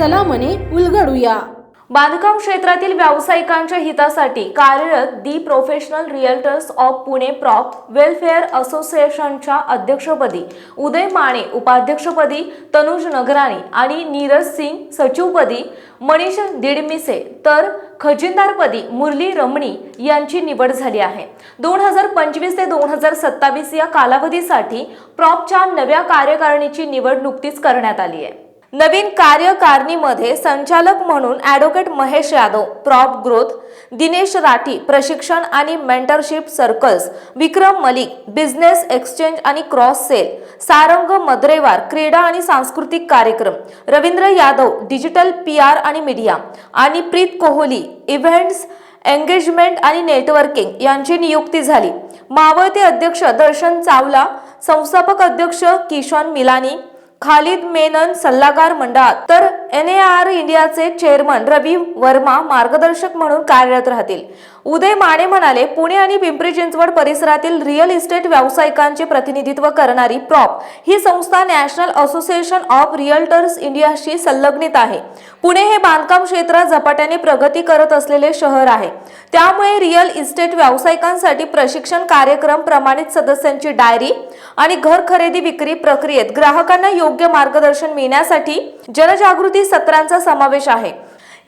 चला मने उलगडूया. बांधकाम क्षेत्रातील व्यावसायिकांच्या हितासाठी कार्यरत the professional realtors of Pune prop welfare असोसिएशनच्या अध्यक्षपदी उदय माने उपाध्यक्षपदी तनुज नगराणी आणि नीरज सिंग सचिवपदी मनीष दिडमिसे तर खजिनदारपदी मुरली रमणी यांची निवड झाली आहे. दोन हजार पंचवीस ते दोन हजार सत्तावीस या कालावधीसाठी प्रॉपच्या नव्या कार्यकारिणीची निवड नुकतीच करण्यात आली आहे. नवीन कार्यकारिणीमध्ये संचालक म्हणून advocate Mahesh Yadav prop growth Dinesh Rathi प्रशिक्षण आणि mentorship circles Vikram Malik business exchange आणि क्रॉस सेल सारंग मद्रेवार क्रीडा आणि सांस्कृतिक कार्यक्रम Ravindra Yadav digital P R आणि मीडिया आणि प्रीत कोहली इव्हेंट्स एंगेजमेंट आणि नेटवर्किंग यांची नियुक्ती झाली. मावळते अध्यक्ष दर्शन चावला संस्थापक अध्यक्ष किशन मिलानी खालिद मेनन सल्लागार मंडळात. तर एन ए आर इंडियाचे चेअरमन रवी वर्मा मार्गदर्शक म्हणून कार्यरत राहतील. उदय माने म्हणाले पुणे आणि पिंपरी चिंचवड परिसरातील रिअल इस्टेट व्यावसायिकांचे प्रतिनिधित्व करणारी प्रॉप ही संस्था नॅशनल असोसिएशन ऑफ रिअल्टर्स इंडियाशी संलग्नित आहे. पुणे हे बांधकाम क्षेत्रात झपाट्याने प्रगती करत असलेले शहर आहे. त्यामुळे रिअल इस्टेट व्यावसायिकांसाठी प्रशिक्षण कार्यक्रम प्रमाणित सदस्यांची डायरी आणि घर खरेदी विक्री प्रक्रियेत ग्राहकांना योग्य मार्गदर्शन मिळण्यासाठी जनजागृती सत्रांचा समावेश आहे.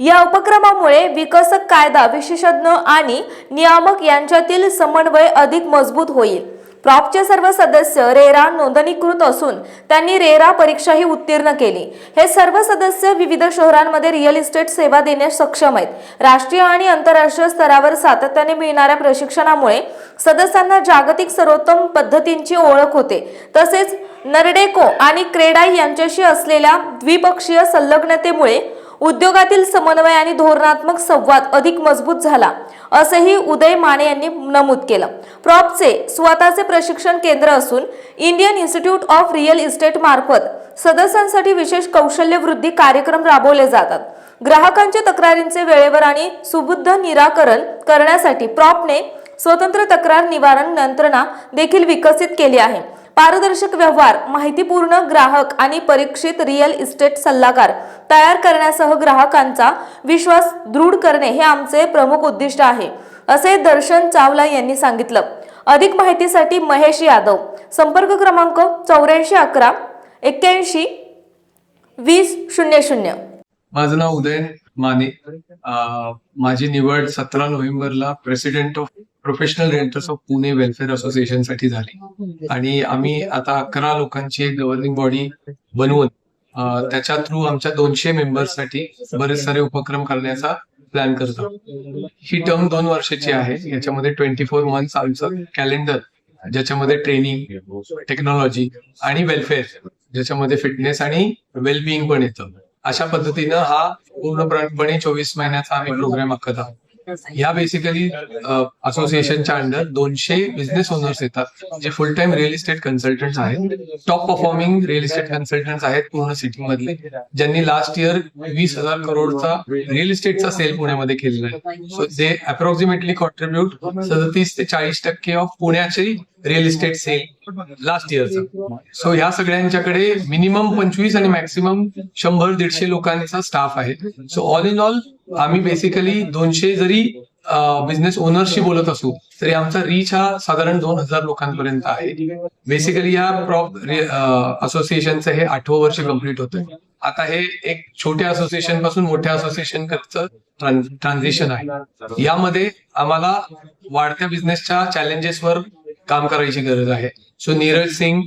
या उपक्रमामुळे विकसक कायदा विशेषज्ञ आणि नियामक यांच्यातील समन्वय अधिक मजबूत होईल. प्रॉपचे सर्व सदस्य रेरा नोंदणीकृत असून त्यांनी रेरा परीक्षाही उत्तीर्ण केली. हे सर्व सदस्य विविध शहरांमध्ये रिअल इस्टेट सेवा देण्यास सक्षम आहेत. राष्ट्रीय आणि आंतरराष्ट्रीय स्तरावर सातत्याने मिळणाऱ्या प्रशिक्षणामुळे सदस्यांना जागतिक सर्वोत्तम पद्धतींची ओळख होते. तसेच नरडेको आणि क्रेडाई यांच्याशी असलेल्या द्विपक्षीय संलग्नतेमुळे उद्योगातील समन्वय आणि धोरणात्मक संवाद अधिक मजबूत झाला असंही उदय माने यांनी नमूद केलं. प्रॉपचे स्वतःचे प्रशिक्षण केंद्र असून Indian institute of real estate मार्फत सदस्यांसाठी विशेष कौशल्य वृद्धी कार्यक्रम राबवले जातात. ग्राहकांच्या तक्रारींचे वेळेवर आणि सुबुद्ध निराकरण करण्यासाठी प्रॉपने स्वतंत्र तक्रार निवारण यंत्रणा देखील विकसित केली आहे. पारदर्शक व्यवहार माहितीपूर्ण ग्राहक आणि परीक्षित रिअल इस्टेट सल्लागार तयार करण्यासह ग्राहकांचा विश्वास दृढ करणे हे आमचे प्रमुख उद्दिष्ट आहे असे दर्शन चावला यांनी सांगितलं. अधिक माहितीसाठी महेश यादव. संपर्क क्रमांक चौऱ्याऐंशी अकरा एक्क्याऐंशी वीस शून्य शून्य. माझं नाव उदय माने. माझी निवड सतरा नोव्हेंबरला president of professional renters of Pune welfare असोसिएशनसाठी झाली. आणि आम्ही आता अकरा लोकांची एक गव्हर्निंग बॉडी बनवून त्याच्या थ्रू आमच्या दोनशे मेंबर्ससाठी बरेच सारे उपक्रम करण्याचा प्लॅन करतो. ही टर्म दोन वर्षाची आहे. याच्यामध्ये ट्वेंटी फोर मंथ्स आमचं कॅलेंडर ज्याच्यामध्ये ट्रेनिंग टेक्नॉलॉजी आणि वेलफेअर ज्याच्यामध्ये फिटनेस आणि वेलबिईंग पण येतं. अशा पद्धतीनं हा पूर्णपणे चोवीस महिन्याचा आम्ही प्रोग्राम आखत आहोत. या बेसिकली असोसिएशनच्या अंडर दोनशे बिझनेस ओनर्स येतात जे full time real estate consultant आहेत. Top performing real estate consultant आहेत पूर्ण सिटी मधले ज्यांनी लास्ट इयर वीस हजार करोडचा रिअल इस्टेटचा सेल पुण्यामध्ये केलेला आहे. सो दे अप्रॉक्सिमेटली कॉन्ट्रीब्युट सदतीस ते चाळीस टक्के ऑफ पुण्याची रिअल इस्टेट सेल लास्ट इयरचा सो ह्या सगळ्यांच्याकडे मिनिमम पंचवीस आणि मॅक्सिमम शंभर दीडशे लोकांचा स्टाफ आहे. सो ऑल इन ऑल आम्ही बेसिकली दोनशे जरी बिझनेस ओनरशी बोलत असू तरी आमचा रीच हा साधारण दोन हजार लोकांपर्यंत आहे. बेसिकली या प्रॉप असोसिएशनचं हे आठवं वर्ष कंप्लीट होतंय आता हे एक छोट्या असोसिएशनपासून मोठ्या असोसिएशन ट्रान्झिशन आहे. यामध्ये आम्हाला वाढत्या बिझनेसच्या चॅलेंजेसवर काम करायची गरज आहे. सो नीरज सिंग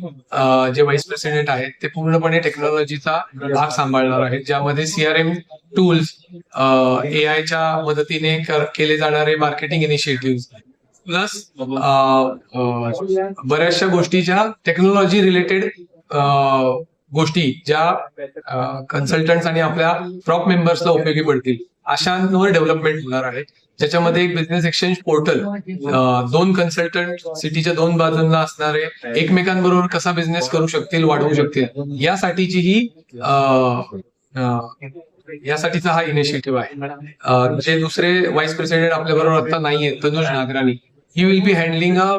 जे व्हाईस प्रेसिडेंट आहेत ते पूर्णपणे टेक्नॉलॉजीचा भाग सांभाळणार आहेत. ज्यामध्ये सीआरएम टूल्स ए आयच्या मदतीने केले जाणारे मार्केटिंग इनिशिएटिव्ह प्लस बऱ्याचशा गोष्टी ज्या टेक्नॉलॉजी रिलेटेड गोष्टी ज्या कन्सल्टंट आणि आपल्या प्रॉप मेंबर्सला उपयोगी पडतील अशांवर डेव्हलपमेंट होणार आहे. ज्याच्यामध्ये एक बिझनेस एक्सचेंज पोर्टल दोन कन्सल्टंट सिटीच्या दोन बाजूंना असणारे एकमेकांबरोबर कसा बिझनेस करू शकतील वाढवू शकतील यासाठीची ही यासाठीचा हा इनिशिएटिव्ह आहे. जे दुसरे व्हाईस प्रेसिडेंट आपल्या बरोबर आता नाहीये Tanuj he will be will be uh,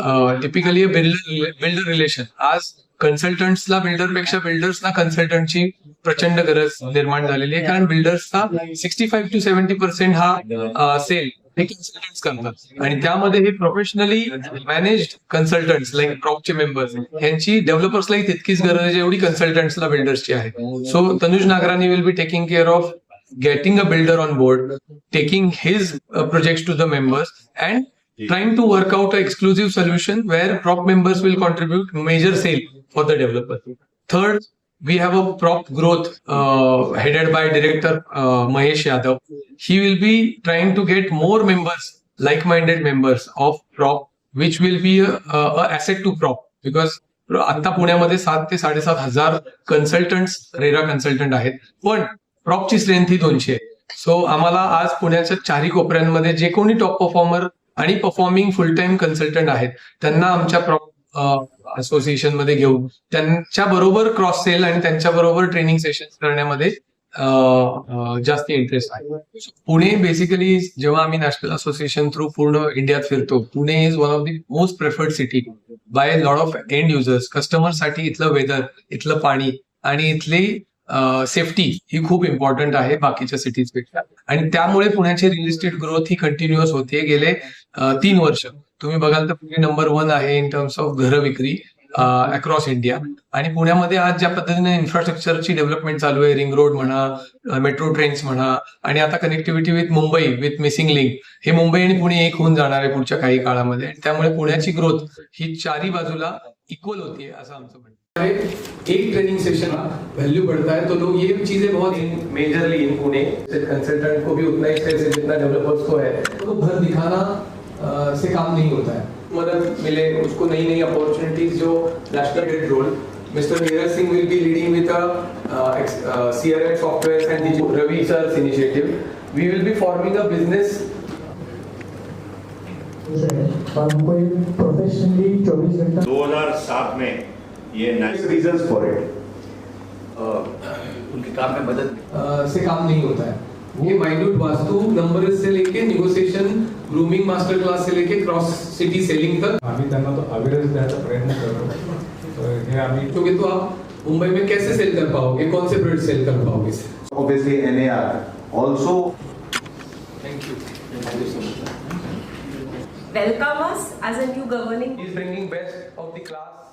a typically builder builder relation आज कन्सल्टंट्सला बिल्डरपेक्षा बिल्डर्सना कन्सल्टंटची प्रचंड गरज निर्माण झालेली आहे. कारण बिल्डर्सचा sixty five to seventy percent हा uh, सेल हे कन्सल्टंट करतात. आणि त्यामध्ये हे प्रोफेशनली मॅनेज कन्सल्टंट्स लाईक प्रॉपचे मेंबर्स यांची डेव्हलपर्सलाही तितकीच गरज आहे जेवढी कन्सल्टंट्सला बिल्डर्सची आहे. So Tanuj Nagrani will be taking care of getting a builder on board taking his project to the members and trying to work out an exclusive solution where prop members will contribute major sale for the developer. Third, we have a prop growth uh, headed by director uh, Mahesh Yadav. He will be trying to get more members, like-minded members of prop, which will be a, a, a asset to prop because आता पुण्यामध्ये सात ते साडेसात हजार consultants RERA consultant आहेत पण प्रॉपची strength ही दोनशे आहे सो आम्हाला आज पुण्याच्या चारही कोपऱ्यांमध्ये जे कोणी टॉप परफॉर्मर आणि परफॉर्मिंग फुल टाइम कन्सल्टंट आहेत. त्यांना आमच्या असोसिएशनमध्ये घेऊन त्यांच्या बरोबर क्रॉस सेल आणि त्यांच्या बरोबर ट्रेनिंग सेशन करण्यामध्ये जास्त इंटरेस्ट आहे. पुणे बेसिकली जेव्हा आम्ही नॅशनल असोसिएशन थ्रू पूर्ण इंडियात फिरतो Pune is one of the most preferred city by lot of end users कस्टमरसाठी इथलं वेदर इथलं पाणी आणि इथली सेफ्टी ही खूप इम्पॉर्टंट आहे बाकीच्या सिटीजपेक्षा आणि त्यामुळे पुण्याची रिअल इस्टेट ग्रोथ ही कंटिन्युअस होते गेले तीन वर्ष. तुम्ही बघाल तर पुणे नंबर वन आहे इन टर्म्स ऑफ घर विक्री अक्रॉस इंडिया आणि पुण्यामध्ये आज ज्या पद्धतीने इन्फ्रास्ट्रक्चरची डेव्हलपमेंट चालू आहे रिंग रोड म्हणा मेट्रो ट्रेन्स म्हणा आणि आता connectivity with Mumbai with missing link हे मुंबई आणि पुणे एक होऊन जाणार आहे पुढच्या काही काळामध्ये. त्यामुळे पुण्याची ग्रोथ ही चारी बाजूला इक्वल होती असं आमचं म्हणणं एक ट्रेनिंग सेशन वैल्यू बढ़ता है तो लोग ये चीज़ें बहुत मेजरली इन पुणे कंसल्टेंट को भी उतना ही है जितना डेवलपर्स को है। तो भर दिखाना अ, से काम नहीं होता है। मदद मिले उसको नई नई अपॉर्चुनिटीज़ जो national grid role mister Neeraj Singh will be leading with and the Ravi sir's initiative. We will be forming a business और हमको प्रोफेशनली चौबीस घंटा 2007 में ये रीजंस फॉर इट उनके काम में मदद अ, से काम नहीं होता है। ये माइन्यूट वास्तु नंबर से लेके निगोशिएशन ग्रूमिंग मास्टर क्लास से लेके क्रॉस सिटी सेलिंग तक। आम्ही त्यांना तो अवेअरनेस द्यायचा प्रयत्न करतो. तर हे आम्ही क्योंकि तो आप मुंबई में कैसे सेल कर पाओगे? कौन से प्रोडक्ट सेल कर पाओगे? Obviously NAR also thank you thank you so much welcome us as a new governing He is bringing best of the class.